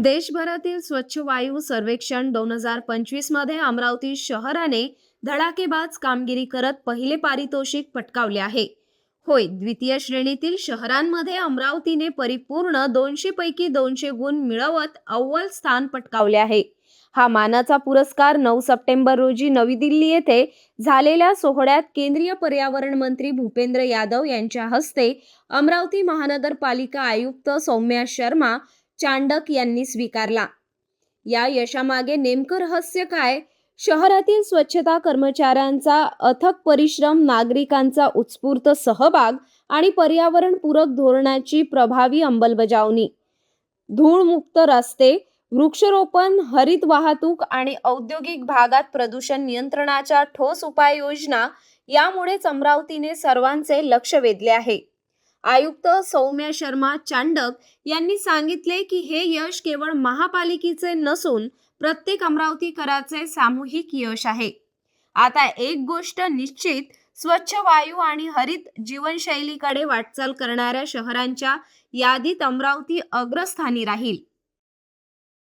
देशभरातील स्वच्छ वायू सर्वेक्षण दोन हजार पंचवीसमध्ये अमरावती शहराने धडाकेबाज कामगिरी करत पहिले पारितोषिक पटकावले आहे. होय द्वितीय श्रेणीतील शहरांमध्ये अमरावतीने परिपूर्ण दोनशे पैकी दोनशे गुण मिळवत अव्वल स्थान पटकावले आहे. हा मानाचा पुरस्कार नऊ सप्टेंबर रोजी नवी दिल्ली येथे झालेल्या सोहळ्यात केंद्रीय पर्यावरण मंत्री भूपेंद्र यादव यांच्या हस्ते अमरावती महानगरपालिका आयुक्त सौम्या शर्मा चांडक यांनी स्वीकारला. या यशामागे नेमकं रहस्य काय? शहरातील स्वच्छता कर्मचाऱ्यांचा अथक परिश्रम नागरिकांचा उत्स्फूर्त सहभाग आणि पर्यावरणपूरक धोरणाची प्रभावी अंमलबजावणी. धूळमुक्त रस्ते वृक्षारोपण हरित वाहतूक आणि औद्योगिक भागात प्रदूषण नियंत्रणाच्या ठोस उपाययोजना यामुळेच अमरावतीने सर्वांचे लक्ष वेधले आहे. आयुक्त सौम्य शर्मा चांडक यांनी सांगितले की हे यश केवळ महापालिकेचे नसून प्रत्येक अमरावतीकराचे सामूहिक यश आहे. आता एक गोष्ट निश्चित स्वच्छ वायू आणि हरित जीवनशैलीकडे वाटचाल करणाऱ्या शहरांच्या यादीत अमरावती अग्रस्थानी राहील.